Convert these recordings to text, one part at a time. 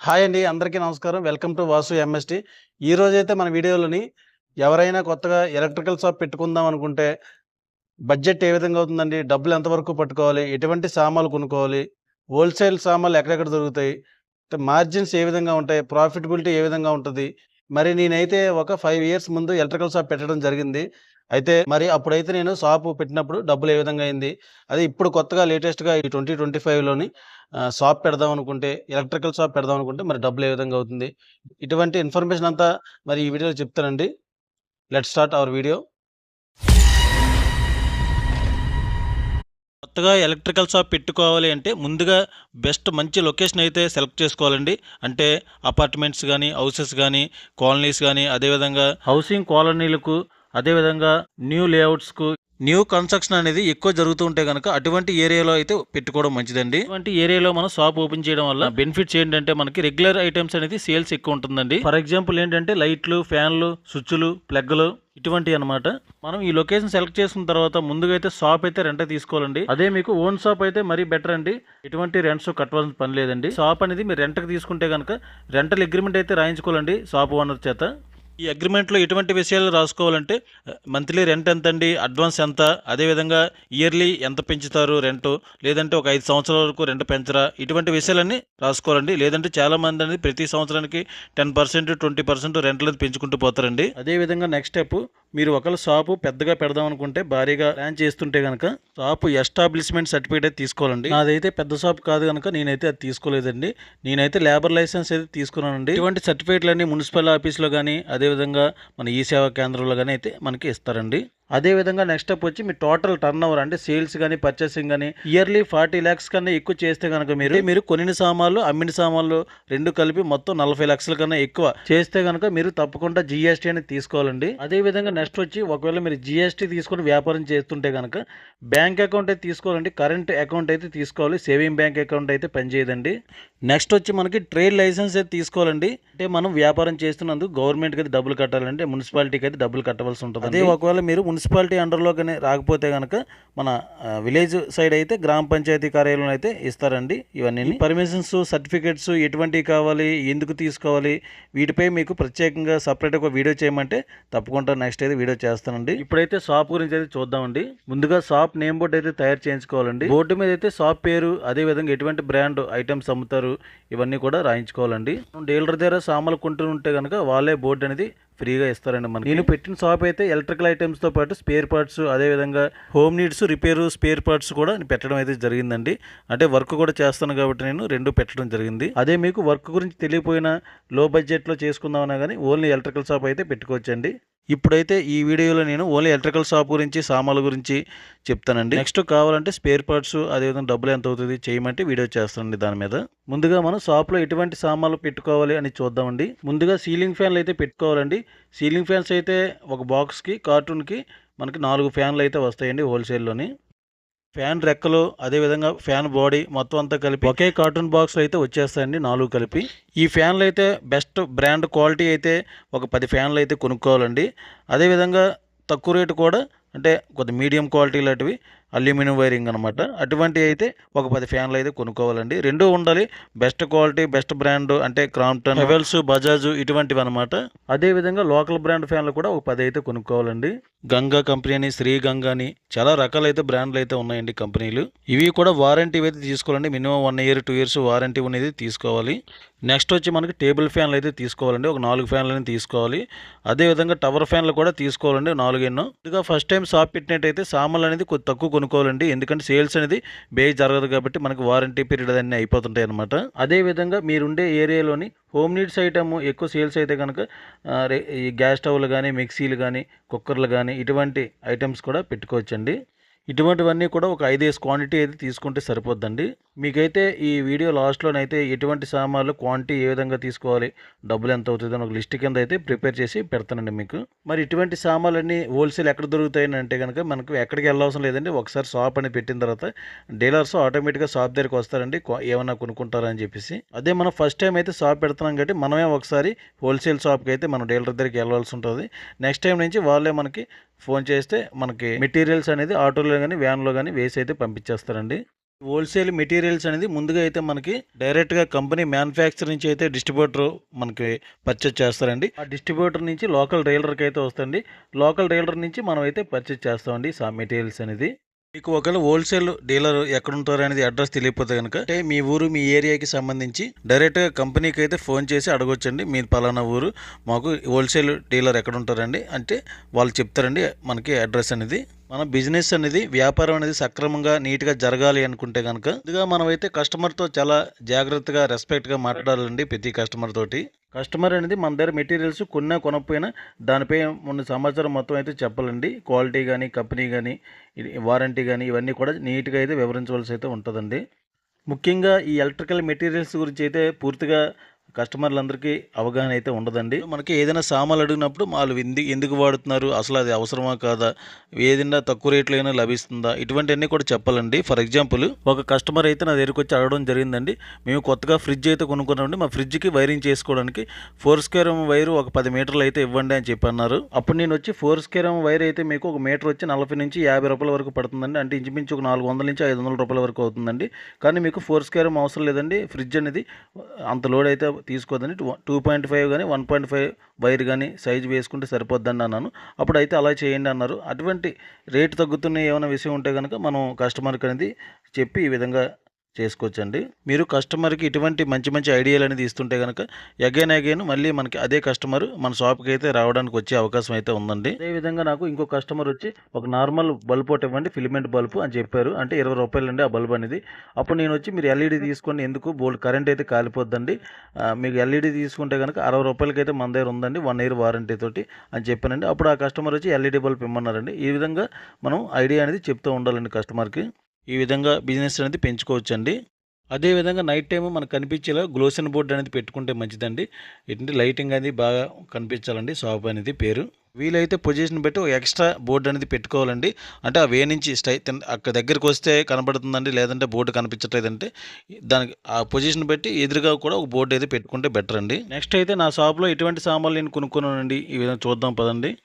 Hi అండి అందరికీ నమస్కారం. వెల్కమ్ టు వాసు ఎంఎస్టి ఈ రోజైతే మన వీడియోలోని ఎవరైనా కొత్తగా ఎలక్ట్రికల్ షాప్ పెట్టుకుందాం అనుకుంటే బడ్జెట్ ఏ విధంగా అవుతుందండి? డబ్బులు ఎంతవరకు పట్టుకోవాలి? ఎటువంటి సామాన్లు కొనుక్కోవాలి? హోల్సేల్ సామాన్లు ఎక్కడెక్కడ దొరుకుతాయి? మార్జిన్స్ ఏ విధంగా ఉంటాయి? ప్రాఫిటబిలిటీ ఏ విధంగా ఉంటుంది? మరి నేనైతే ఒక ఫైవ్ ఇయర్స్ ముందు ఎలక్ట్రికల్ షాప్ పెట్టడం జరిగింది. అయితే మరి అప్పుడైతే నేను షాప్ పెట్టినప్పుడు డబ్బులు ఏ విధంగా అయింది? అదే ఇప్పుడు కొత్తగా లేటెస్ట్గా ఈ ట్వంటీ ట్వంటీ ఫైవ్లోని షాప్ పెడదాం అనుకుంటే ఎలక్ట్రికల్ షాప్ పెడదాం అనుకుంటే మరి డబ్బులు ఏ విధంగా అవుతుంది? ఇటువంటి ఇన్ఫర్మేషన్ అంతా మరి ఈ వీడియోలో చెప్తానండి. Let start our video. కొత్తగా ఎలక్ట్రికల్ షాప్ పెట్టుకోవాలి అంటే ముందుగా బెస్ట్ మంచి లొకేషన్ అయితే సెలెక్ట్ చేసుకోవాలండి. అంటే అపార్ట్మెంట్స్ కానీ హౌసెస్ కానీ కాలనీస్ కానీ అదేవిధంగా హౌసింగ్ కాలనీలకు అదేవిధంగా న్యూ లేఅవుట్స్కు న్యూ కన్స్ట్రక్షన్ అనేది ఎక్కువ జరుగుతూ ఉంటే కనుక అటువంటి ఏరియాలో అయితే పెట్టుకోవడం మంచిదండి. అటువంటి ఏరియాలో మనం షాప్ ఓపెన్ చేయడం వల్ల బెనిఫిట్స్ ఏంటంటే మనకి రెగ్యులర్ ఐటమ్స్ అనేది సేల్స్ ఎక్కువ ఉంటుందండి. ఫర్ ఎగ్జాంపుల్ ఏంటంటే లైట్లు ఫ్యాన్లు స్విచ్లు ప్లగ్లు ఇటువంటి అన్నమాట. మనం ఈ లొకేషన్ సెలెక్ట్ చేసుకున్న తర్వాత ముందుగా అయితే షాప్ అయితే రెంట్ తీసుకోవాలండి. అదే మీకు ఓన్ షాప్ అయితే మరీ బెటర్ అండి. ఎటువంటి రెంట్స్ కట్టవలసిన పని లేదండి. షాప్ అనేది మీరు రెంట్కి తీసుకుంటే కనుక రెంటల్ అగ్రిమెంట్ అయితే రాయించుకోవాలండి షాప్ ఓనర్ చేత. ఈ అగ్రిమెంట్లో ఎటువంటి విషయాలు రాసుకోవాలంటే మంత్లీ రెంట్ ఎంత అండి అడ్వాన్స్ ఎంత అదేవిధంగా ఇయర్లీ ఎంత పెంచుతారు రెంట్ లేదంటే ఒక ఐదు సంవత్సరాల వరకు రెంట్ పెంచరా ఇటువంటి విషయాలన్నీ రాసుకోవాలండి. లేదంటే చాలా మంది అనేది ప్రతి సంవత్సరానికి టెన్ పర్సెంట్ ట్వంటీ పర్సెంట్ రెంట్లు పెంచుకుంటూ పోతారండి. అదేవిధంగా నెక్స్ట్ స్టెప్ మీరు ఒకళ్ళ షాపు పెద్దగా పెడదాం అనుకుంటే భారీగా ప్లాన్ చేస్తుంటే కనుక షాపు ఎస్టాబ్లిష్మెంట్ సర్టిఫికేట్ అయితే తీసుకోవాలండి. నాదైతే పెద్ద షాప్ కాదు కనుక నేనైతే అది తీసుకోలేదండి. నేనైతే లేబర్ లైసెన్స్ అయితే తీసుకున్నానండి. ఇటువంటి సర్టిఫికేట్లన్నీ మున్సిపల్ ఆఫీస్లో కానీ అదే అదేవిధంగా మన ఈ సేవా కేంద్రంలో కానీ అయితే మనకి ఇస్తారండి. అదేవిధంగా నెక్స్ట్ స్టెప్ వచ్చి మీ టోటల్ టర్న్ ఓవర్ అంటే సేల్స్ కానీ పర్చేసింగ్ కానీ ఇయర్లీ ఫార్టీ ల్యాక్స్ కన్నా ఎక్కువ చేస్తే కనుక మీరు మీరు కొనిన సామాన్లు అమ్మిన సామాన్లు రెండు కలిపి మొత్తం నలభై లక్షల కన్నా ఎక్కువ చేస్తే కనుక మీరు తప్పకుండా జిఎస్టీ అనేది తీసుకోవాలండి. అదేవిధంగా నెక్స్ట్ వచ్చి ఒకవేళ మీరు జిఎస్టీ తీసుకొని వ్యాపారం చేస్తుంటే కనుక బ్యాంక్ అకౌంట్ అయితే తీసుకోవాలండి. కరెంట్ అకౌంట్ అయితే తీసుకోవాలి. సేవింగ్ బ్యాంక్ అకౌంట్ అయితే పనిచేయదండి. నెక్స్ట్ వచ్చి మనకి ట్రేడ్ లైసెన్స్ అయితే తీసుకోవాలండి. అంటే మనం వ్యాపారం చేస్తున్నందుకు గవర్నమెంట్కి అయితే డబ్బులు కట్టాలంటే మున్సిపాలిటీకి అయితే డబ్బులు కట్టవలసి ఉంటుంది అదే ఒకవేళ మీరు మున్సిపాలిటీ అండర్లో కానీ రాకపోతే కనుక మన విలేజ్ సైడ్ అయితే గ్రామ పంచాయతీ కార్యాలయంలో అయితే ఇస్తారండి ఇవన్నీ పర్మిషన్స్ సర్టిఫికెట్స్ ఎటువంటివి కావాలి ఎందుకు తీసుకోవాలి వీటిపై మీకు ప్రత్యేకంగా సపరేట్ ఒక వీడియో చేయమంటే తప్పకుండా నెక్స్ట్ అయితే వీడియో చేస్తానండి. ఇప్పుడైతే షాప్ గురించి అయితే చూద్దామండి. ముందుగా షాప్ నేమ్ బోర్డు అయితే తయారు చేయించుకోవాలండి. బోర్డు మీద అయితే షాప్ పేరు అదే విధంగా ఎటువంటి బ్రాండ్ ఐటమ్స్ అమ్ముతారు ఇవన్నీ కూడా రాయించుకోవాలండి. డీలర్ దగ్గర సామాన్లు కొంటుంటే కనుక వాళ్ళే బోర్డు అనేది ఫ్రీగా ఇస్తారండి మనకి. నేను పెట్టిన షాప్ అయితే ఎలక్ట్రికల్ ఐటమ్స్తో పాటు స్పేర్ పార్ట్స్ అదేవిధంగా home needs repair spare parts కూడా పెట్టడం అయితే జరిగిందండి. అంటే వర్క్ కూడా చేస్తాను కాబట్టి నేను రెండు పెట్టడం జరిగింది. అదే మీకు వర్క్ గురించి తెలియపోయినా లో బడ్జెట్లో చేసుకుందామన్నా కానీ ఓన్లీ ఎలక్ట్రికల్ షాప్ అయితే పెట్టుకోవచ్చండి. ఇప్పుడైతే ఈ వీడియోలో నేను ఓన్లీ ఎలక్ట్రికల్ షాప్ గురించి సామాన్ల గురించి చెప్తానండి. నెక్స్ట్ కావాలంటే స్పేర్ పార్ట్స్ అదేవిధంగా డబ్బులు ఎంత అవుతుంది చేయమంటే వీడియో చేస్తానండి దాని మీద. ముందుగా మనం షాప్లో ఎటువంటి సామాన్లు పెట్టుకోవాలి అని చూద్దామండి. ముందుగా సీలింగ్ ఫ్యాన్లు అయితే పెట్టుకోవాలండి. సీలింగ్ ఫ్యాన్స్ అయితే ఒక బాక్స్కి కార్టూన్కి మనకి నాలుగు ఫ్యాన్లు అయితే వస్తాయండి హోల్సేల్లోని. ఫ్యాన్ రెక్కలు అదేవిధంగా ఫ్యాన్ బాడీ మొత్తం అంతా కలిపి ఒకే కార్టూన్ బాక్స్లో అయితే వచ్చేస్తాయండి నాలుగు కలిపి. ఈ ఫ్యాన్లు అయితే బెస్ట్ బ్రాండ్ క్వాలిటీ అయితే ఒక పది ఫ్యాన్లు అయితే కొనుక్కోవాలండి. అదేవిధంగా తక్కువ రేటు కూడా అంటే కొద్ది మీడియం క్వాలిటీ లాంటివి అల్యూమినియం వైరింగ్ అనమాట అటువంటివి అయితే ఒక పది ఫ్యాన్లు అయితే కొనుక్కోవాలండి. రెండు ఉండాలి. బెస్ట్ క్వాలిటీ బెస్ట్ బ్రాండ్ అంటే క్రాంప్టన్ హెవెల్స్ బజాజ్ ఇటువంటివి అనమాట అదేవిధంగా లోకల్ బ్రాండ్ ఫ్యాన్లు కూడా ఒక పది అయితే కొనుక్కోవాలండి. గంగా కంపెనీ అని శ్రీ గంగా అని చాలా రకాలైతే బ్రాండ్లు అయితే ఉన్నాయండి కంపెనీలు. ఇవి కూడా వారంటీ అయితే తీసుకోవాలండి. Minimum one year two years warranty అనేది తీసుకోవాలి. నెక్స్ట్ వచ్చి మనకి టేబుల్ ఫ్యాన్లు అయితే తీసుకోవాలండి. ఒక నాలుగు ఫ్యాన్లని తీసుకోవాలి. అదేవిధంగా టవర్ ఫ్యాన్లు కూడా తీసుకోవాలండి నాలుగు ఎన్నో ఇదిగా ఫస్ట్ టైం షాప్ పెట్టినట్టయితే సామాన్లు అనేది కొద్ది తక్కువ కొనుక్కోవాలండి. ఎందుకంటే సేల్స్ అనేది బేజ్ జరగదు కాబట్టి మనకి వారంటీ పీరియడ్ అన్నీ అయిపోతుంటాయి అనమాట అదేవిధంగా మీరుండే ఏరియాలోని హోమ్ నీడ్స్ ఐటమ్ ఎక్కువ సేల్స్ అయితే కనుక ఈ గ్యాస్ స్టవ్లు కానీ మిక్సీలు కానీ కుక్కర్లు కానీ ఇటువంటి ఐటమ్స్ కూడా పెట్టుకోవచ్చండి. ఇటువంటివన్నీ కూడా ఒక ఐదేసి క్వాంటిటీ అయితే తీసుకుంటే సరిపోద్దండి. మీకైతే ఈ వీడియో లాస్ట్లోనైతే ఎటువంటి సామాన్లు క్వాంటిటీ ఏ విధంగా తీసుకోవాలి డబ్బులు ఎంత అవుతుంది అని ఒక లిస్ట్ కింద అయితే ప్రిపేర్ చేసి పెడతానండి మీకు. మరి ఇటువంటి సామాన్లన్నీ హోల్సేల్ ఎక్కడ దొరుకుతాయని అంటే కనుక మనకు ఎక్కడికి వెళ్ళవసరం లేదండి. ఒకసారి షాప్ అని పెట్టిన తర్వాత డీలర్స్ ఆటోమేటిక్గా షాప్ దగ్గరికి వస్తారండి ఏమైనా కొనుక్కుంటారని చెప్పేసి. అదే మనం ఫస్ట్ టైం అయితే షాప్ పెడుతున్నాం కాబట్టి మనమే ఒకసారి హోల్సేల్ షాప్కి అయితే మనం డీలర్ దగ్గరికి వెళ్ళాల్సి ఉంటుంది. నెక్స్ట్ టైం నుంచి వాళ్ళే మనకి ఫోన్ చేస్తే మనకి మెటీరియల్స్ అనేది ఆటోలో కానీ వ్యాన్లో కానీ వేసి అయితే పంపించేస్తారండి. హోల్సేల్ మెటీరియల్స్ అనేది ముందుగా అయితే మనకి డైరెక్ట్గా కంపెనీ మ్యానుఫ్యాక్చర్ నుంచి అయితే డిస్ట్రిబ్యూటర్ మనకి పర్చేజ్ చేస్తారండి. ఆ డిస్ట్రిబ్యూటర్ నుంచి లోకల్ డీలర్కి అయితే వస్తుంది లోకల్ డీలర్ నుంచి మనం అయితే పర్చేజ్ చేస్తామండి సా మెటీరియల్స్ అనేది. మీకు ఒకవేళ హోల్సేల్ డీలర్ ఎక్కడ ఉంటారు అనేది అడ్రస్ తెలియకపోతే కనుక అంటే మీ ఊరు మీ ఏరియాకి సంబంధించి డైరెక్ట్గా కంపెనీకి అయితే ఫోన్ చేసి అడగొచ్చండి. మీ పలానా ఊరు మాకు హోల్సేల్ డీలర్ ఎక్కడ ఉంటారండి అంటే వాళ్ళు చెప్తారండి మనకి అడ్రస్ అనేది. మన బిజినెస్ అనేది వ్యాపారం అనేది సక్రమంగా నీట్గా జరగాలి అనుకుంటే కనుక ముందుగా మనమైతే కస్టమర్తో చాలా జాగ్రత్తగా రెస్పెక్ట్గా మాట్లాడాలండి ప్రతి కస్టమర్ తోటి. కస్టమర్ అనేది మన దగ్గర మెటీరియల్స్ కొన్నా కొనకపోయినా దానిపై ఉన్న సమాచారం మొత్తం అయితే చెప్పాలండి. క్వాలిటీ కానీ కంపెనీ కానీ వారంటీ కానీ ఇవన్నీ కూడా నీట్గా అయితే వివరించవలసి అయితే ఉంటుందండి. ముఖ్యంగా ఈ ఎలక్ట్రికల్ మెటీరియల్స్ గురించి అయితే పూర్తిగా కస్టమర్లందరికీ అవగాహన అయితే ఉండదండి. మనకి ఏదైనా సామాన్లు అడిగినప్పుడు వాళ్ళు ఎందుకు ఎందుకు వాడుతున్నారు? అసలు అది అవసరమా కాదా? ఏదైనా తక్కువ రేట్లో అయినా లభిస్తుందా? ఇటువంటివన్నీ కూడా చెప్పాలండి. ఫర్ ఎగ్జాంపుల్ ఒక కస్టమర్ అయితే నా దగ్గరికి వచ్చి అడగడం జరిగిందండి. మేము కొత్తగా ఫ్రిడ్జ్ అయితే కొనుక్కున్నామండి. మా ఫ్రిడ్జ్కి వైరింగ్ చేసుకోవడానికి ఫోర్ స్క్వేర్ వైర్ ఒక పది మీటర్లు అయితే ఇవ్వండి అని చెప్పి అన్నారు అప్పుడు నేను వచ్చి ఫోర్ స్క్వేర్ వైర్ అయితే మీకు ఒక మీటర్ వచ్చి నలభై నుంచి యాభై రూపాయల వరకు పడుతుందండి. అంటే ఇంచుమించు ఒక నాలుగు వందల నుంచి ఐదు వందల రూపాయల వరకు అవుతుందండి. కానీ మీకు ఫోర్ స్క్వేర్ అవసరం లేదండి. ఫ్రిడ్జ్ అనేది అంత లోడ్ అయితే తీసుకోదని టూ పాయింట్ ఫైవ్ కానీ వన్ పాయింట్ ఫైవ్ వైర్ కానీ సైజు వేసుకుంటే సరిపోద్దని అన్నాను. అప్పుడు అయితే అలా చేయండి అన్నారు. అటువంటి రేటు తగ్గుతున్న ఏమైనా విషయం ఉంటే కనుక మనం కస్టమర్కి అనేది చెప్పి ఈ విధంగా చేసుకోవచ్చండి. మీరు కస్టమర్కి ఇటువంటి మంచి మంచి ఐడియాలు అనేది ఇస్తుంటే కనుక అగైన్ అగైన్ మళ్ళీ మనకి అదే కస్టమర్ మన షాప్కి అయితే రావడానికి వచ్చే అవకాశం అయితే ఉందండి. అదేవిధంగా నాకు ఇంకో కస్టమర్ వచ్చి ఒక నార్మల్ బల్బ్ ఒకటి ఇవ్వండి ఫిలిమెంట్ బల్బ్ అని చెప్పారు. అంటే ఇరవై రూపాయలు అండి ఆ బల్బ్ అనేది. అప్పుడు నేను వచ్చి మీరు ఎల్ఈడి తీసుకోండి ఎందుకు బోల్డ్ కరెంట్ అయితే కాలిపోద్దండి? మీకు ఎల్ఈడి తీసుకుంటే కనుక అరవై రూపాయలకి అయితే మన దగ్గర ఉందండి వన్ ఇయర్ వారంటీ తోటి అని చెప్పానండి. అప్పుడు ఆ కస్టమర్ వచ్చి ఎల్ఈడి బల్బ్ ఇమ్మన్నారండి. ఈ విధంగా మనం ఐడియా అనేది చెప్తూ ఉండాలండి కస్టమర్కి. ఈ విధంగా బిజినెస్ అనేది పెంచుకోవచ్చండి. అదేవిధంగా నైట్ టైం మనకు కనిపించేలా గ్లోసన్ బోర్డు అనేది పెట్టుకుంటే మంచిదండి. ఏంటంటే లైటింగ్ అనేది బాగా కనిపించాలండి షాప్ అనేది పేరు. వీలైతే పొజిషన్ బట్టి ఒక ఎక్స్ట్రా బోర్డు అనేది పెట్టుకోవాలండి. అంటే ఆ వే నుంచి స్టై అక్కడ దగ్గరికి వస్తే కనబడుతుందండి లేదంటే బోర్డు కనిపించట్లేదంటే దానికి ఆ పొజిషన్ బట్టి ఎదురుగా కూడా ఒక బోర్డు అయితే పెట్టుకుంటే బెటర్ అండి. నెక్స్ట్ అయితే నా షాప్లో ఎటువంటి సామాన్లు నేను కొనుక్కున్నానండి? ఈ విధంగా చూద్దాం పదండి.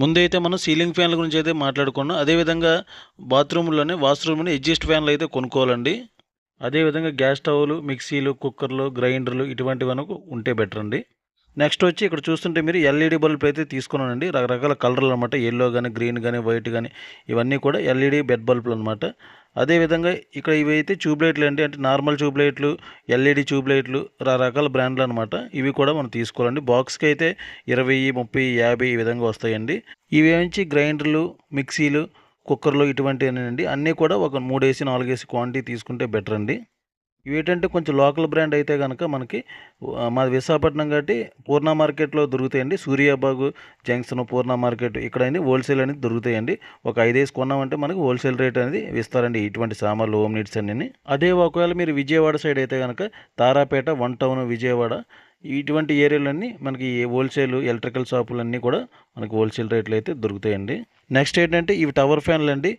ముందైతే మనం సీలింగ్ ఫ్యాన్ల గురించి అయితే మాట్లాడుకున్నాం. అదేవిధంగా బాత్రూంలోనే వాష్రూమ్లోనే ఎగ్జిస్ట్ ఫ్యాన్లు అయితే కొనుక్కోవాలండి. అదేవిధంగా గ్యాస్ స్టవ్లు మిక్సీలు కుక్కర్లు గ్రైండర్లు ఇటువంటివన్నీ ఉంటే బెటర్ అండి. నెక్స్ట్ వచ్చి ఇక్కడ చూస్తుంటే మీరు ఎల్ఈడి బల్బ్ అయితే తీసుకున్నానండి. రకరకాల కలర్లు అనమాట ఎల్లో కానీ గ్రీన్ కానీ వైట్ కానీ ఇవన్నీ కూడా ఎల్ఈడి బెడ్ బల్బులు అనమాట అదేవిధంగా ఇక్కడ ఇవి అయితే ట్యూబ్ లైట్లు అండి. అంటే నార్మల్ ట్యూబ్ లైట్లు ఎల్ఈడి ట్యూబ్ లైట్లు రకరకాల బ్రాండ్లు అనమాట ఇవి కూడా మనం తీసుకోవాలండి. బాక్స్కి అయితే ఇరవై ముప్పై యాభై ఈ విధంగా వస్తాయండి. ఇవి నుంచి గ్రైండర్లు మిక్సీలు కుక్కర్లు ఇటువంటివి అండి. అన్నీ కూడా ఒక మూడేసి నాలుగేసి క్వాంటిటీ తీసుకుంటే బెటర్ అండి ఏంటంటే కొంచెం లోకల్ బ్రాండ్ అయితే కనుక మనకి మా మాది విశాఖపట్నం కాబట్టి పూర్ణ మార్కెట్లో దొరుకుతాయండి. సూర్యాబాగు జంక్షన్ పూర్ణ మార్కెట్ ఇక్కడ అనేది హోల్సేల్ అనేది దొరుకుతాయండి. ఒక ఐదేసి కొన్నామంటే మనకి హోల్సేల్ రేట్ అనేది ఇస్తారండి ఇటువంటి సామాన్లు హోమ్ నీడ్స్ అన్నీ అదే ఒకవేళ మీరు విజయవాడ సైడ్ అయితే కనుక తారాపేట వన్ టౌన్ విజయవాడ ఇటువంటి ఏరియాలన్నీ మనకి హోల్సేల్ ఎలక్ట్రికల్ షాపులన్నీ కూడా మనకి హోల్సేల్ రేట్లు అయితే దొరుకుతాయండి. నెక్స్ట్ ఏంటంటే ఇవి టవర్ ఫ్యాన్లు అండి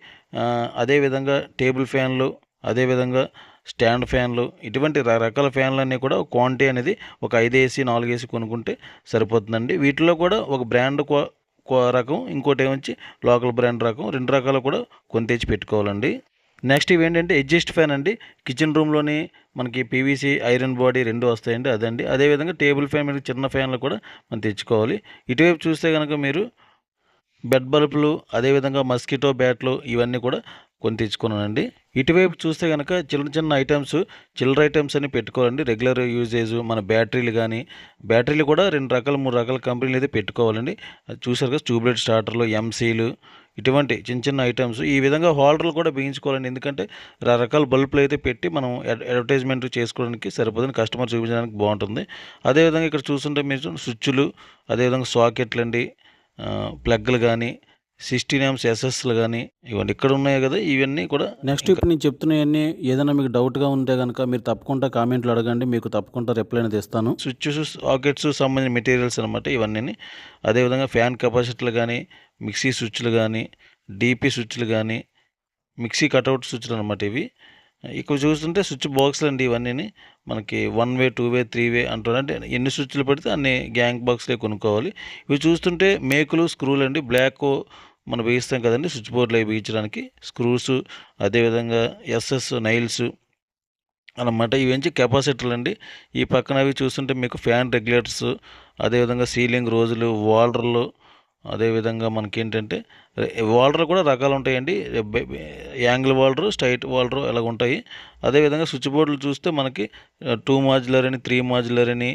అదేవిధంగా టేబుల్ ఫ్యాన్లు అదేవిధంగా స్టాండ్ ఫ్యాన్లు ఇటువంటి రకరకాల ఫ్యాన్లన్నీ కూడా క్వాంటిటీ అనేది ఒక ఐదు ఏసీ నాలుగు ఏసీ కొనుక్కుంటే సరిపోతుందండి. వీటిలో కూడా ఒక బ్రాండ్ కో- కో- రకం ఇంకోటి ఏమొచ్చి లోకల్ బ్రాండ్ రకం రెండు రకాలు కూడా కొని తెచ్చి పెట్టుకోవాలండి. నెక్స్ట్ ఇవి ఏంటంటే అడ్జస్ట్ ఫ్యాన్ అండి. కిచెన్ రూమ్లోని మనకి పీవీసీ ఐరన్ బాడీ రెండు వస్తాయండి అదండి. అదేవిధంగా టేబుల్ ఫ్యాన్ మీద చిన్న ఫ్యాన్లు కూడా మనం తెచ్చుకోవాలి. ఇటువైపు చూస్తే కనుక మీరు బెడ్ బల్బులు అదేవిధంగా మస్కిటో బ్యాట్లు ఇవన్నీ కూడా కొని తెచ్చుకున్నానండి. ఇటువైపు చూస్తే కనుక చిన్న చిన్న ఐటమ్స్ చిల్లర ఐటమ్స్ అని పెట్టుకోవాలండి. రెగ్యులర్ యూజేజ్ మన బ్యాటరీలు కానీ బ్యాటరీలు కూడా రెండు రకాల మూడు రకాల కంపెనీలు అయితే పెట్టుకోవాలండి. అది చూసారు కదా ట్యూబ్లైట్ స్టార్టర్లు ఎంసీలు ఇటువంటి చిన్న చిన్న ఐటమ్స్ ఈ విధంగా హోల్డర్లు కూడా బిగించుకోవాలండి ఎందుకంటే రకరకాల బల్బులు అయితే పెట్టి మనం అడ్వర్టైజ్మెంట్ చేసుకోవడానికి సరిపోతుంది కస్టమర్ చూపించడానికి బాగుంటుంది. అదేవిధంగా ఇక్కడ చూస్తుంటే మీరు స్విచ్లు అదేవిధంగా సాకెట్లు అండి ప్లగ్లు కానీ సిక్స్టీన్ ఎంస్ ఎస్ఎస్లు కానీ ఇవన్నీ ఇక్కడ ఉన్నాయి కదా ఇవన్నీ కూడా నెక్స్ట్ ఇప్పుడు నేను చెప్తున్నవన్నీ ఏదైనా మీకు డౌట్గా ఉంటే కనుక మీరు తప్పకుండా కామెంట్లు అడగండి మీకు తప్పకుండా రిప్లై అనేది ఇస్తాను. స్విచ్చెస్ సాకెట్స్ సంబంధించిన మెటీరియల్స్ అనమాట ఇవన్నీ అదేవిధంగా ఫ్యాన్ కెపాసిటర్లు కానీ మిక్సీ స్విచ్లు కానీ డీపీ స్విచ్లు కానీ మిక్సీ కట్అవుట్ స్విచ్లు అనమాట ఇవి. ఇక్కడ చూస్తుంటే స్విచ్ బాక్స్లు అండి ఇవన్నీ మనకి one way two way three way అంటారు అంటే ఎన్ని స్విచ్లు పెడితే అన్ని గ్యాంగ్ బాక్స్లే కొనుక్కోవాలి. ఇవి చూస్తుంటే మేకులు స్క్రూలు అండి బ్లాక్ మనం వేయిస్తాం కదండి స్విచ్ బోర్డులు అవి వేయించడానికి. స్క్రూస్ అదేవిధంగా ఎస్ఎస్ నైల్స్ అనమాట ఇవి కెపాసిటర్లు అండి ఈ పక్కన అవి చూస్తుంటే మీకు ఫ్యాన్ రెగ్యులేటర్స్ అదేవిధంగా సీలింగ్ రోజులు వాలర్లు అదేవిధంగా మనకి ఏంటంటే వాల్డర్ కూడా రకాలు ఉంటాయండి యాంగిల్ వాల్డర్ స్ట్రైట్ వాల్డర్ ఇలాగ ఉంటాయి అదేవిధంగా స్విచ్ బోర్డులు చూస్తే మనకి టూ మాడ్యులర్ అని త్రీ మాడ్యులర్ అని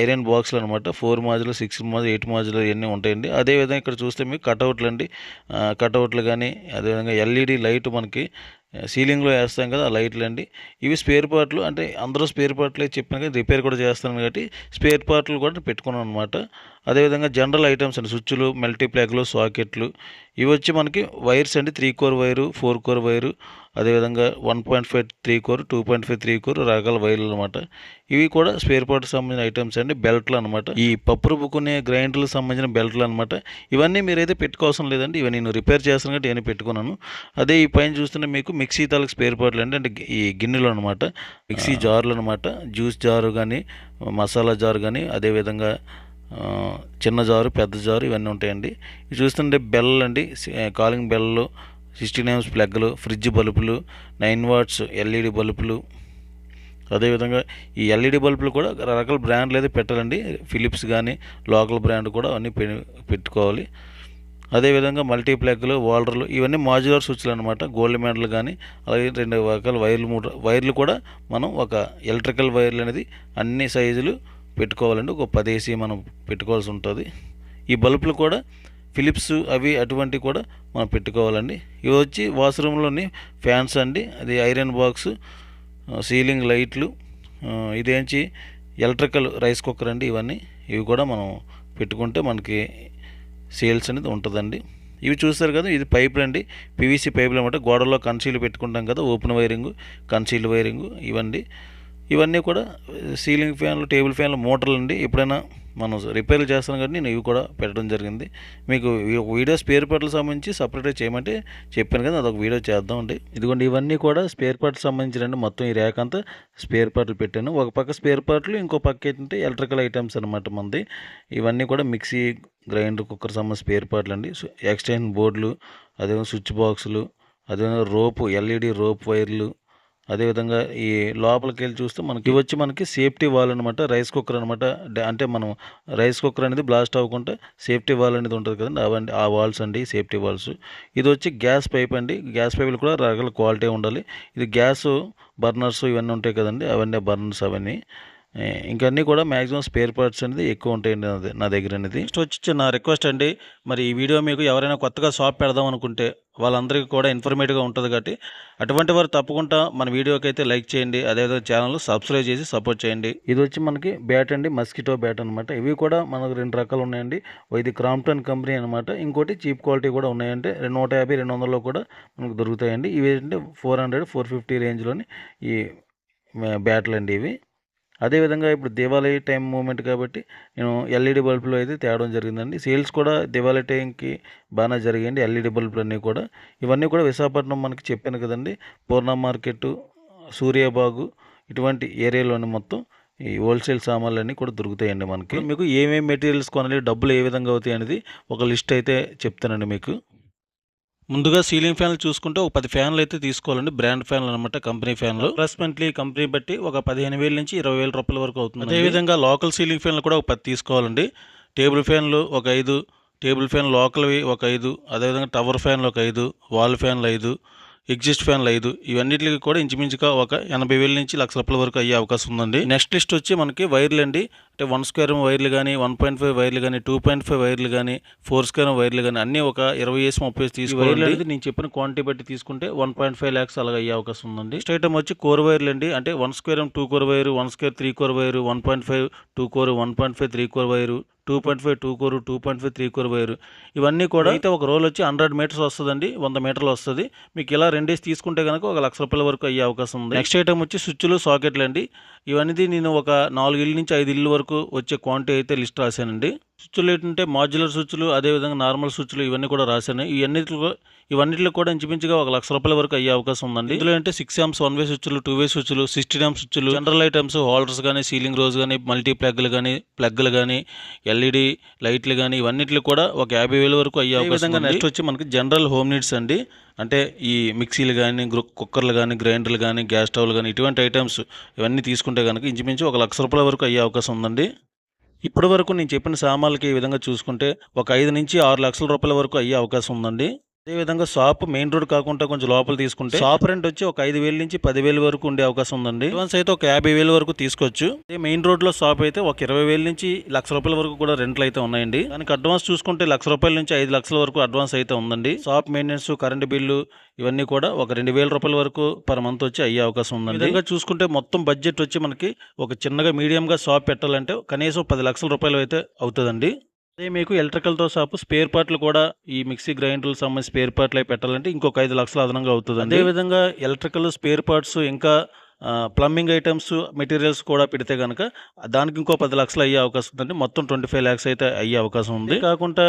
ఐరన్ బాక్స్లు అనమాట four modular six modular eight modular ఇవన్నీ ఉంటాయండి. అదేవిధంగా ఇక్కడ చూస్తే మీకు కటౌట్లు అండి కటౌట్లు కానీ అదేవిధంగా ఎల్ఈడి లైట్ మనకి సీలింగ్లో వేస్తాం కదా ఆ లైట్లు అండి ఇవి స్పేర్ పార్ట్లు అంటే అందరూ స్పేర్ పార్ట్లే చెప్పిన కానీ రిపేర్ కూడా చేస్తాను కాబట్టి స్పేర్ పార్ట్లు కూడా పెట్టుకున్నాను అనమాట అదేవిధంగా జనరల్ ఐటమ్స్ అండి స్విచ్లు మల్టీప్లాగ్లు సాకెట్లు. ఇవి వచ్చి మనకి వైర్స్ అండి three core wire four core wire అదేవిధంగా one point five three core two point five three core రకాల వైర్లు అనమాట ఇవి కూడా స్పేర్ పార్ట్కి సంబంధించిన ఐటమ్స్ అండి బెల్ట్లు అనమాట ఈ పప్పు రుబ్బుకునే గ్రైండర్లకు సంబంధించిన బెల్ట్లు అనమాట ఇవన్నీ మీరైతే పెట్టుకోవాల్సిన లేదండి ఇవి నేను రిపేర్ చేస్తాను కాబట్టి ఇవన్నీ పెట్టుకున్నాను. అదే ఈ పైన చూస్తుంటే మీకు మిక్సీ తాలకు స్పేర్ పార్ట్లు అండి అంటే ఈ గిన్నెలు అనమాట మిక్సీ జార్లు అనమాట జ్యూస్ జారు కానీ మసాలా జారు కానీ అదేవిధంగా చిన్న జారు పెద్ద జారు ఇవన్నీ ఉంటాయండి. ఇవి చూస్తుంటే బెల్ అండి కాలింగ్ బెల్లు సిక్స్టీ నైమ్స్ ప్లగ్లు ఫ్రిడ్జ్ బల్బులు నైన్ వాట్స్ ఎల్ఈడి బల్బులు. అదేవిధంగా ఈ ఎల్ఈడి బల్బులు కూడా రకరకాల బ్రాండ్లు అయితే పెట్టాలండి. ఫిలిప్స్ కానీ లోకల్ బ్రాండ్ కూడా అన్నీ పె- పెట్టుకోవాలి. అదేవిధంగా మల్టీ ప్లగ్లు వాల్డర్లు ఇవన్నీ మాడ్యులర్ స్విచ్లు అనమాట గోల్డ్ మెడల్ కానీ అలాగే రెండు రకాల వైర్లు మూడు వైర్లు కూడా మనం ఒక ఎలక్ట్రికల్ వైర్లు అనేది అన్ని సైజులు పెట్టుకోవాలండి ఒక పదేసి మనం పెట్టుకోవాల్సి ఉంటుంది. ఈ బల్బులు కూడా ఫిలిప్స్ అవి అటువంటివి కూడా మనం పెట్టుకోవాలండి. ఇవి వచ్చి వాష్రూమ్లోని ఫ్యాన్స్ అండి అది ఐరన్ బాక్స్ సీలింగ్ లైట్లు ఇదేంచి ఎలక్ట్రికల్ రైస్ కుక్కర్ అండి ఇవన్నీ. ఇవి కూడా మనం పెట్టుకుంటే మనకి సేల్స్ అనేది ఉంటుందండి. ఇవి చూస్తారు కదా ఇది పైపులు అండి. పీవీసీ పైపులు అనమాట గోడలో కన్సీలు పెట్టుకుంటాం కదా ఓపెన్ వైరింగ్ కన్సీల్ వైరింగ్ ఇవన్నీ ఇవన్నీ కూడా సీలింగ్ ఫ్యాన్లు టేబుల్ ఫ్యాన్లు మోటార్లు అండి. ఎప్పుడైనా మనం రిపేర్లు చేస్తాను కాబట్టి నేను ఇవి కూడా పెట్టడం జరిగింది. మీకు వీడియో స్పేర్ పార్ట్లకు సంబంధించి సపరేట్గా చేయమంటే చెప్పాను కదా అదొక వీడియో చేద్దాం అండి ఇదిగోండి ఇవన్నీ కూడా స్పేర్ పార్ట్స్ సంబంధించినండి మొత్తం ఈ ర్యాక్ అంతా స్పేర్ పార్ట్లు పెట్టాను. ఒక పక్క స్పేర్ పార్ట్లు ఇంకో పక్క ఏంటంటే ఎలక్ట్రికల్ ఐటమ్స్ అనమాట మంది ఇవన్నీ కూడా మిక్సీ గ్రైండర్ కుక్కర్ సంబంధించిన స్పేర్ పార్ట్లు అండి. ఎక్స్టెన్షన్ బోర్డులు అదేవిధంగా స్విచ్ బాక్సులు అదేవిధంగా రోపు ఎల్ఈడి రోప్ వైర్లు అదేవిధంగా ఈ లోపలికి వెళ్ళి చూస్తే మనకి ఇవి వచ్చి మనకి సేఫ్టీ వాల్ అనమాట రైస్ కుక్కర్ అనమాట అంటే మనం రైస్ కుక్కర్ అనేది బ్లాస్ట్ అవ్వకుండా సేఫ్టీ వాల్ అనేది ఉంటుంది కదండి అవండి ఆ వాల్స్ అండి సేఫ్టీ వాల్స్. ఇది వచ్చి గ్యాస్ పైప్ అండి గ్యాస్ పైపులు కూడా రకాల క్వాలిటీ ఉండాలి. ఇది గ్యాస్ బర్నర్స్ ఇవన్నీ ఉంటాయి కదండి అవన్నీ బర్నర్స్ అవన్నీ. ఏ, ఇంకా అన్నీ కూడా మ్యాక్సిమం స్పేర్ పార్ట్స్ అనేది ఎక్కువ ఉంటాయండి నా దగ్గర అనేది. నెక్స్ట్ వచ్చి నా రిక్వెస్ట్ అండి మరి ఈ వీడియో మీకు ఎవరైనా కొత్తగా షాప్ పెడదాం అనుకుంటే వాళ్ళందరికీ కూడా ఇన్ఫర్మేటివ్గా ఉంటుంది కాబట్టి అటువంటి వారు తప్పకుండా మన వీడియోకి అయితే లైక్ చేయండి అదేవిధంగా ఛానల్ సబ్స్క్రైబ్ చేసి సపోర్ట్ చేయండి. ఇది వచ్చి మనకి బ్యాట్ అండి మస్కిటో బ్యాట్ అనమాట ఇవి కూడా మనకు రెండు రకాలు ఉన్నాయండి. ఇది క్రాంప్టన్ కంపెనీ అనమాట ఇంకోటి చీప్ క్వాలిటీ కూడా ఉన్నాయంటే రెండు నూట యాభై రెండు వందల్లో కూడా మనకు దొరుకుతాయండి. ఇవి ఏంటంటే ఫోర్ హండ్రెడ్ ఫోర్ ఫిఫ్టీ రేంజ్లోని ఈ బ్యాట్లు అండి ఇవి. అదేవిధంగా ఇప్పుడు దివాళీ టైం మూమెంట్ కాబట్టి నేను ఎల్ఈడి బల్బులు అయితే తేవడం జరిగిందండి. సేల్స్ కూడా దివాళీ టైంకి బాగానే జరిగాయండి. ఎల్ఈడి బల్బులు అన్నీ కూడా. ఇవన్నీ కూడా విశాఖపట్నం మనకి చెప్పాను కదండి. పూర్ణ మార్కెట్ సూర్యబాగు ఇటువంటి ఏరియాలోని మొత్తం ఈ హోల్సేల్ సామాన్లు అన్నీ కూడా దొరుకుతాయండి మనకి. మీకు ఏమేమి మెటీరియల్స్ కొనాలి డబ్బులు ఏ విధంగా అవుతాయి అనేది ఒక లిస్ట్ అయితే చెప్తానండి మీకు. ముందుగా సీలింగ్ ఫ్యాన్లు చూసుకుంటే ఒక పది ఫ్యాన్లు అయితే తీసుకోవాలండి. బ్రాండ్ ఫ్యాన్లు అనమాట కంపెనీ ఫ్యాన్లు. అప్రాక్సిమేట్లీ కంపెనీ బట్టి ఒక పదిహేను వేల నుంచి ఇరవై వేల రూపాయల వరకు అవుతుంది అదేవిధంగా లోకల్ సీలింగ్ ఫ్యాన్లు కూడా ఒక పది తీసుకోవాలండి. టేబుల్ ఫ్యాన్లు ఒక ఐదు టేబుల్ ఫ్యాన్ లోకల్వి ఒక ఐదు అదేవిధంగా టవర్ ఫ్యాన్లు ఒక ఐదు వాల్ ఫ్యాన్లు ఐదు ఎగ్జిస్ట్ ఫ్యాన్లు ఐదు. ఇవన్నిటికి కూడా ఇంచుమించుగా ఒక ఎనభై వేల నుంచి లక్ష రూపాయల వరకు అయ్యే అవకాశం ఉందండి. నెక్స్ట్ లిస్ట్ వచ్చి మనకి వైర్లు అండి. అంటే వన్ స్క్వేర్ వైర్లు కానీ వన్ పాయింట్ ఫైవ్ వైర్లు కానీ టూ పాయింట్ ఫైవ్ వైర్లు కానీ ఫోర్ స్క్వేర్ వైర్లు కానీ అన్నీ ఒక ఇరవై వేసి ముప్పై వేసి తీసుకోవాలి నేను చెప్పిన క్వాంటిటీ బట్టి తీసుకుంటే వన్ పాయింట్ ఫైవ్ ల్యాక్స్ అలాగ అయ్యే అవకాశం ఉందండి. నెక్స్ట్ ఐటమ్ వచ్చి కోర్ వైర్లు అండి అంటే one square two core wire one square three core wire one point five two core one point five three core wire two point five two core two point five three core wire. ఇవన్నీ కూడా అయితే ఒక role వచ్చి hundred metres వస్తుందండి వంద మీటర్లు వస్తుంది. మీకు ఇలా రెండేసి తీసుకుంటే కనుక ఒక లక్ష రూపాయల వరకు అయ్యే అవకాశం ఉంది. నెక్స్ట్ ఐటమ్ వచ్చి స్విచ్లు సాకెట్లు అండి ఇవన్నీ నేను ఒక నాలుగు ఇల్లు నుంచి ఐదు ఇల్లు వరకు వచ్చే క్వాంటిటీ అయితే లిస్ట్ రాశానండి. స్విచ్లు ఏంటంటే మాడ్యులర్ స్విచ్లు అదేవిధంగా నార్మల్ స్విచ్లు ఇవన్నీ కూడా రాశాను. ఇవన్నిటిలో ఇవన్నిటిలో కూడా ఇంచుమించుగా ఒక లక్ష రూపాయల వరకు అయ్యే అవకాశం ఉందండి. ఇందులో అంటే సిక్స్ యామ్స్ వన్ వే స్విచ్లు టూ వే స్విచ్లు సిక్స్టీన్ యామ్స్ స్విచ్లు జనరల్ ఐటమ్స్ హోల్డర్స్ కానీ సీలింగ్ రోజ్ కానీ మల్టీ ప్లగ్లు కానీ ప్లగ్లు కానీ ఎల్ఈడి లైట్లు కానీ ఇవన్నిటిలో కూడా ఒక యాభై వేల వరకు అయ్యే అవకాశం నెక్స్ట్ వచ్చి మనకి జనరల్ హోమ్ నీడ్స్ అండి. అంటే ఈ మిక్సీలు కానీ కుక్కర్లు కానీ గ్రైండర్లు కానీ గ్యాస్ స్టవ్లు కానీ ఇటువంటి ఐటమ్స్ ఇవన్నీ తీసుకుంటే కనుక ఇంచుమించు ఒక లక్ష రూపాయల వరకు అయ్యే అవకాశం ఉందండి. ఇప్పటి వరకు నేను చెప్పిన సామాన్లకి ఈ విధంగా చూసుకుంటే ఒక ఐదు నుంచి ఆరు లక్షల రూపాయల వరకు అయ్యే అవకాశం ఉందండి. అదేవిధంగా షాప్ మెయిన్ రోడ్ కాకుండా కొంచెం లోపల తీసుకుంటే షాప్ రెంట్ వచ్చి ఒక ఐదు వేల నుంచి పదివేల వరకు ఉండే అవకాశం ఉందండి. అడ్వాన్స్ అయితే ఒక యాభై వేల వరకు తీసుకోవచ్చు. అదే మెయిన్ రోడ్లో షాప్ అయితే ఒక ఇరవై వేల నుంచి లక్ష రూపాయల వరకు కూడా రెంట్లు అయితే ఉన్నాయండి. దానికి అడ్వాన్స్ చూసుకుంటే లక్ష రూపాయల నుంచి ఐదు లక్షల వరకు అడ్వాన్స్ అయితే ఉందండి. షాప్ మెయింటెనెన్స్ కరెంట్ బిల్లు ఇవన్నీ కూడా ఒక రెండు వేల రూపాయల వరకు పర్ మంత్ వచ్చి అయ్యే అవకాశం ఉందండి. విధంగా చూసుకుంటే మొత్తం బడ్జెట్ వచ్చి మనకి ఒక చిన్నగా మీడియంగా షాప్ పెట్టాలంటే కనీసం పది లక్షల రూపాయలు అయితే అవుతుందండి. అదే మీకు ఎలక్ట్రికల్తో షాపు స్పేర్ పార్ట్లు కూడా ఈ మిక్సీ గ్రైండర్లు సంబంధించి స్పేర్ పార్ట్లు పెట్టాలంటే ఇంకొక ఐదు లక్షలు అదనంగా అవుతుంది అదేవిధంగా ఎలక్ట్రికల్ స్పేర్ పార్ట్స్ ఇంకా ప్లంబింగ్ ఐటమ్స్ మెటీరియల్స్ కూడా పెడితే కనుక దానికి ఇంకో పది లక్షలు అయ్యే అవకాశం ఉందండి. మొత్తం ట్వంటీ ఫైవ్ ల్యాక్స్ అయితే అయ్యే అవకాశం ఉంది. కాకుండా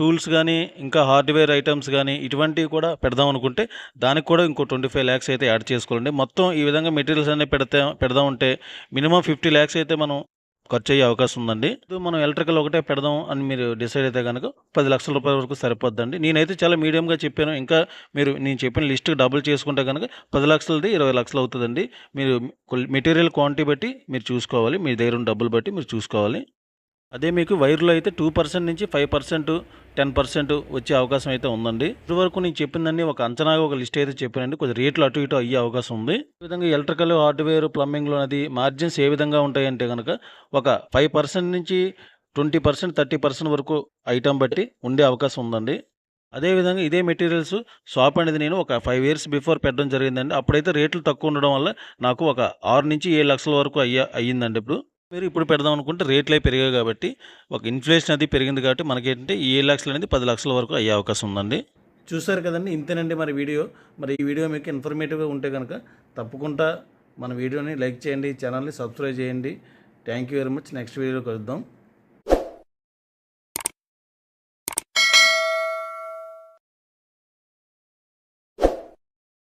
టూల్స్ కానీ ఇంకా హార్డ్వేర్ ఐటమ్స్ కానీ ఇటువంటివి కూడా పెడదాం అనుకుంటే దానికి కూడా ఇంకో ట్వంటీ ఫైవ్ ల్యాక్స్ అయితే యాడ్ చేసుకోవాలండి. మొత్తం ఈ విధంగా మెటీరియల్స్ అన్ని పెడితే పెడదాం ఉంటే మినిమం ఫిఫ్టీ ల్యాక్స్ అయితే మనం ఖర్చు అయ్యే అవకాశం ఉందండి మనం ఎలక్ట్రికల్ ఒకటే పెడదాం అని మీరు డిసైడ్ అయితే కనుక పది లక్షల రూపాయల వరకు సరిపోద్దండి. నేనైతే చాలా మీడియంగా చెప్పాను. ఇంకా మీరు నేను చెప్పిన లిస్ట్ డబుల్ చేసుకుంటే కనుక పది లక్షలది ఇరవై లక్షలు అవుతుందండి. మీరు మెటీరియల్ క్వాంటిటీ బట్టి మీరు చూసుకోవాలి. మీ దగ్గర ఉన్న డబ్బులు బట్టి మీరు చూసుకోవాలి. అదే మీకు వైర్లో అయితే టూ పర్సెంట్ నుంచి ఫైవ్ పర్సెంట్ టెన్ పర్సెంట్ వచ్చే అవకాశం అయితే ఉందండి. ఇప్పటివరకు నేను చెప్పిందని ఒక అంచనాగా ఒక లిస్ట్ అయితే చెప్పానండి. కొంచెం రేట్లు అటు ఇటు అయ్యే అవకాశం ఉంది. ఈ విధంగా ఎలక్ట్రికల్ హార్డ్వేర్ ప్లంబింగ్లో అది మార్జిన్స్ ఏ విధంగా ఉంటాయంటే కనుక ఒక ఫైవ్ పర్సెంట్ నుంచి ట్వంటీ పర్సెంట్ థర్టీ పర్సెంట్ వరకు ఐటమ్ బట్టి ఉండే అవకాశం ఉందండి. అదేవిధంగా ఇదే మెటీరియల్స్ షాప్ అనేది నేను ఒక ఫైవ్ ఇయర్స్ బిఫోర్ పెట్టడం జరిగిందండి. అప్పుడైతే రేట్లు తక్కువ ఉండడం వల్ల నాకు ఒక ఆరు నుంచి ఏడు లక్షల వరకు అయ్యా అయ్యిందండి ఇప్పుడు. మీరు ఇప్పుడు పెడదాం అనుకుంటే రేట్లు అవి పెరిగాయి కాబట్టి ఒక ఇన్ఫ్లేషన్ అది పెరిగింది కాబట్టి మనకేంటంటే ఏంటంటే ఏడు లక్షలు అనేది పది లక్షల వరకు అయ్యే అవకాశం ఉందండి. చూసారు కదండి ఇంతేనండి మరి వీడియో. మరి ఈ వీడియో మీకు ఇన్ఫర్మేటివ్గా ఉంటే కనుక తప్పకుండా మన వీడియోని లైక్ చేయండి ఛానల్ని సబ్స్క్రైబ్ చేయండి. Thank you very much next వీడియోలో కలుద్దాం.